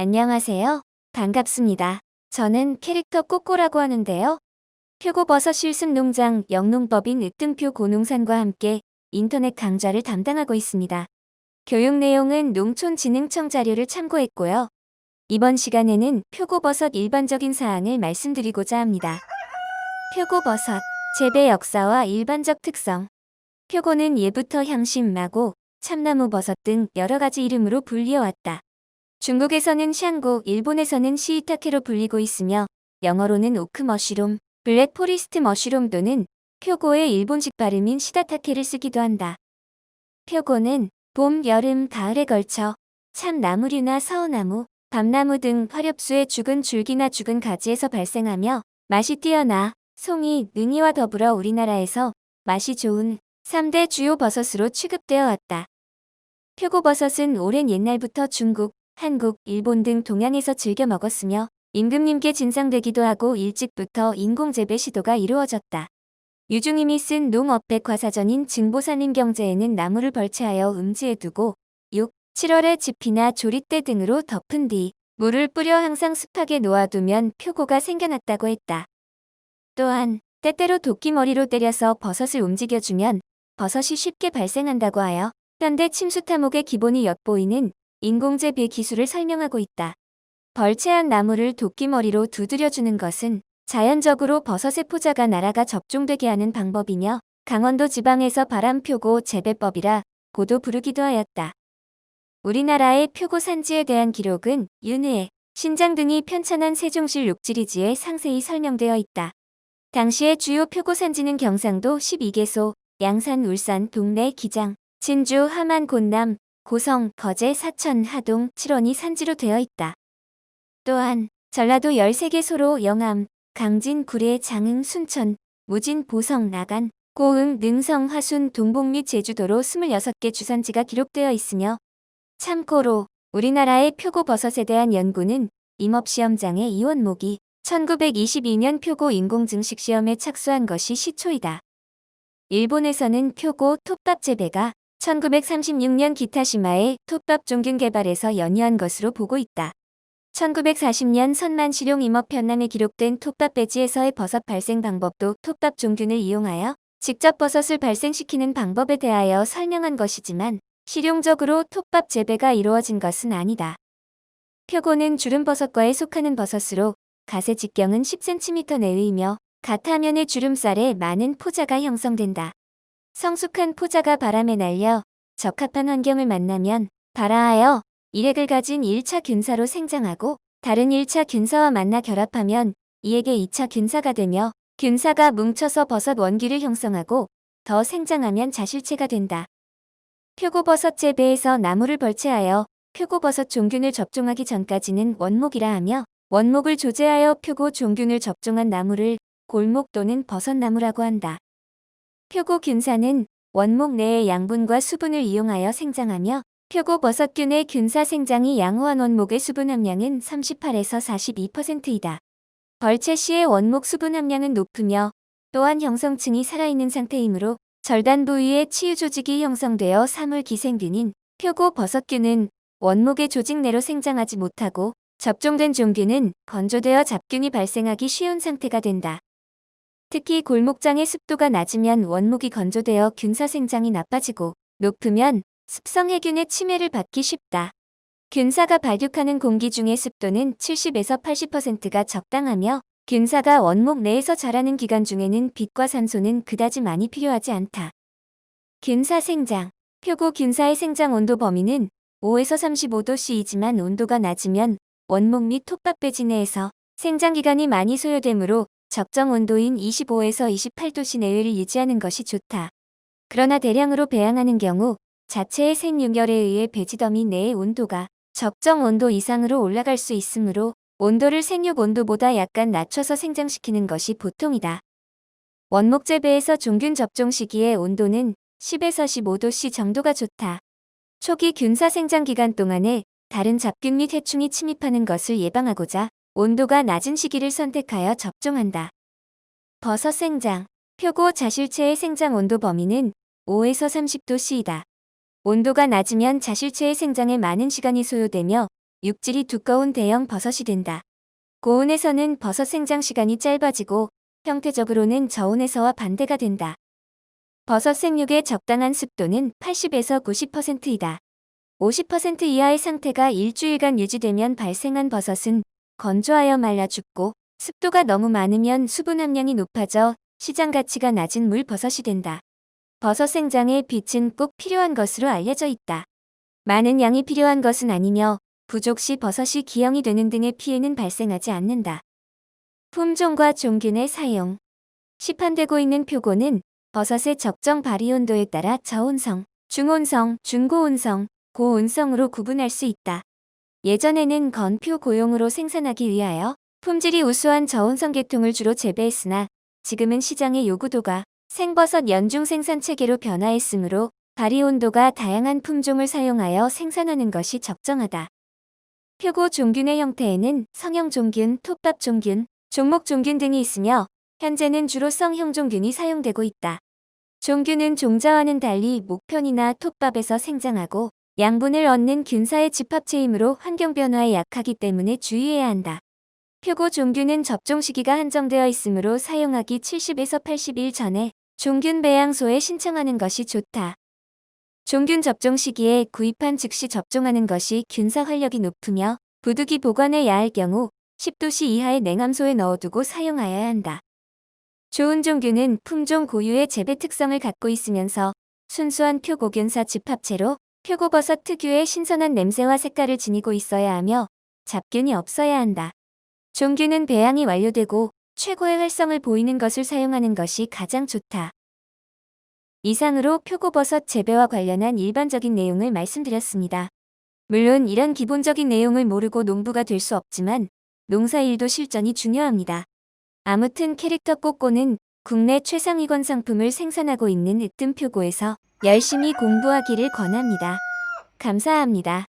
안녕하세요. 반갑습니다. 저는 캐릭터 꼬꼬라고 하는데요. 표고버섯 실습 농장 영농법인 으뜸표 고농산과 함께 인터넷 강좌를 담당하고 있습니다. 교육 내용은 농촌진흥청 자료를 참고했고요. 이번 시간에는 표고버섯 일반적인 사항을 말씀드리고자 합니다. 표고버섯, 재배 역사와 일반적 특성. 표고는 예부터 향신마고, 참나무 버섯 등 여러 가지 이름으로 불리어왔다. 중국에서는 샹고, 일본에서는 시이타케로 불리고 있으며 영어로는 오크 머쉬롬, 블랙 포리스트 머쉬롬 또는 표고의 일본식 발음인 시다타케를 쓰기도 한다. 표고는 봄, 여름, 가을에 걸쳐 참나무류나 사오나무, 밤나무 등 화렵수의 죽은 줄기나 죽은 가지에서 발생하며 맛이 뛰어나 송이, 능이와 더불어 우리나라에서 맛이 좋은 3대 주요 버섯으로 취급되어 왔다. 표고버섯은 오랜 옛날부터 중국, 한국, 일본 등 동양에서 즐겨 먹었으며 임금님께 진상되기도 하고 일찍부터 인공재배 시도가 이루어졌다. 유중임이 쓴 농업백 과사전인 증보산림 경제에는 나무를 벌채하여 음지에 두고 6, 7월에 지피나 조리대 등으로 덮은 뒤 물을 뿌려 항상 습하게 놓아두면 표고가 생겨났다고 했다. 또한 때때로 도끼머리로 때려서 버섯을 움직여주면 버섯이 쉽게 발생한다고 하여 현대 침수타목의 기본이 엿보이는 인공재배 기술을 설명하고 있다. 벌채한 나무를 도끼머리로 두드려주는 것은 자연적으로 버섯의 포자가 날아가 접종되게 하는 방법이며 강원도 지방에서 바람 표고 재배법이라 고도 부르기도 하였다. 우리나라의 표고 산지에 대한 기록은 윤회, 신장 등이 편찬한 세종실 육지리지에 상세히 설명되어 있다. 당시의 주요 표고 산지는 경상도 12개소, 양산, 울산, 동래, 기장, 진주, 함안, 곤남, 고성, 거제, 사천, 하동, 칠원이 산지로 되어 있다. 또한 전라도 13개 소로 영암, 강진, 구례, 장흥, 순천, 무진, 보성, 나간, 고흥, 능성, 화순, 동복 및 제주도로 26개 주산지가 기록되어 있으며 참고로 우리나라의 표고 버섯에 대한 연구는 임업시험장의 이원목이 1922년 표고 인공증식 시험에 착수한 것이 시초이다. 일본에서는 표고 톱밥 재배가 1936년 기타시마의 톱밥 종균 개발에서 연유한 것으로 보고 있다. 1940년 선만 실용 임업 편남에 기록된 톱밥 배지에서의 버섯 발생 방법도 톱밥 종균을 이용하여 직접 버섯을 발생시키는 방법에 대하여 설명한 것이지만 실용적으로 톱밥 재배가 이루어진 것은 아니다. 표고는 주름버섯과에 속하는 버섯으로 가세 직경은 10cm 내외이며 가타면의 주름살에 많은 포자가 형성된다. 성숙한 포자가 바람에 날려 적합한 환경을 만나면 발아하여 일액을 가진 1차 균사로 생장하고 다른 1차 균사와 만나 결합하면 이에게 2차 균사가 되며 균사가 뭉쳐서 버섯 원기를 형성하고 더 생장하면 자실체가 된다. 표고버섯 재배에서 나무를 벌채하여 표고버섯 종균을 접종하기 전까지는 원목이라 하며 원목을 조제하여 표고 종균을 접종한 나무를 골목 또는 버섯나무라고 한다. 표고 균사는 원목 내의 양분과 수분을 이용하여 생장하며 표고 버섯균의 균사 생장이 양호한 원목의 수분 함량은 38에서 42%이다. 벌채 시의 원목 수분 함량은 높으며 또한 형성층이 살아있는 상태이므로 절단 부위에 치유 조직이 형성되어 사물 기생균인 표고 버섯균은 원목의 조직 내로 생장하지 못하고 접종된 종균은 건조되어 잡균이 발생하기 쉬운 상태가 된다. 특히 골목장의 습도가 낮으면 원목이 건조되어 균사 생장이 나빠지고 높으면 습성 해균의 침해를 받기 쉽다. 균사가 발육하는 공기 중의 습도는 70에서 80%가 적당하며 균사가 원목 내에서 자라는 기간 중에는 빛과 산소는 그다지 많이 필요하지 않다. 균사 생장 표고 균사의 생장 온도 범위는 5에서 35도씨이지만 온도가 낮으면 원목 및 톱밥 배지 내에서 생장 기간이 많이 소요되므로 적정 온도인 25에서 28도씨 내외를 유지하는 것이 좋다. 그러나 대량으로 배양하는 경우 자체의 생육열에 의해 배지더미 내의 온도가 적정 온도 이상으로 올라갈 수 있으므로 온도를 생육 온도보다 약간 낮춰서 생장시키는 것이 보통이다. 원목 재배에서 종균 접종 시기의 온도는 10에서 15도씨 정도가 좋다. 초기 균사 생장 기간 동안에 다른 잡균 및 해충이 침입하는 것을 예방하고자 온도가 낮은 시기를 선택하여 접종한다. 버섯 생장 표고 자실체의 생장 온도 범위는 5에서 30도씨이다. 온도가 낮으면 자실체의 생장에 많은 시간이 소요되며 육질이 두꺼운 대형 버섯이 된다. 고온에서는 버섯 생장 시간이 짧아지고 형태적으로는 저온에서와 반대가 된다. 버섯 생육의 적당한 습도는 80에서 90%이다. 50% 이하의 상태가 일주일간 유지되면 발생한 버섯은 건조하여 말라 죽고 습도가 너무 많으면 수분 함량이 높아져 시장 가치가 낮은 물버섯이 된다. 버섯 생장에 빛은 꼭 필요한 것으로 알려져 있다. 많은 양이 필요한 것은 아니며 부족 시 버섯이 기형이 되는 등의 피해는 발생하지 않는다. 품종과 종균의 사용 시판되고 있는 표고는 버섯의 적정 발휘 온도에 따라 저온성, 중온성, 중고온성, 고온성으로 구분할 수 있다. 예전에는 건표 고용으로 생산하기 위하여 품질이 우수한 저온성 계통을 주로 재배했으나 지금은 시장의 요구도가 생버섯 연중 생산 체계로 변화했으므로 발휘 온도가 다양한 품종을 사용하여 생산하는 것이 적정하다. 표고 종균의 형태에는 성형 종균, 톱밥 종균, 종목 종균 등이 있으며 현재는 주로 성형 종균이 사용되고 있다. 종균은 종자와는 달리 목편이나 톱밥에서 생장하고 양분을 얻는 균사의 집합체이므로 환경 변화에 약하기 때문에 주의해야 한다. 표고 종균은 접종 시기가 한정되어 있으므로 사용하기 70에서 80일 전에 종균 배양소에 신청하는 것이 좋다. 종균 접종 시기에 구입한 즉시 접종하는 것이 균사 활력이 높으며 부득이 보관해야 할 경우 10도씨 이하의 냉암소에 넣어두고 사용하여야 한다. 좋은 종균은 품종 고유의 재배 특성을 갖고 있으면서 순수한 표고균사 집합체로 표고버섯 특유의 신선한 냄새와 색깔을 지니고 있어야 하며 잡균이 없어야 한다. 종균은 배양이 완료되고 최고의 활성을 보이는 것을 사용하는 것이 가장 좋다. 이상으로 표고버섯 재배와 관련한 일반적인 내용을 말씀드렸습니다. 물론 이런 기본적인 내용을 모르고 농부가 될 수 없지만 농사일도 실전이 중요합니다. 아무튼 캐릭터 꼬꼬는 국내 최상위권 상품을 생산하고 있는 으뜸표고에서 열심히 공부하기를 권합니다. 감사합니다.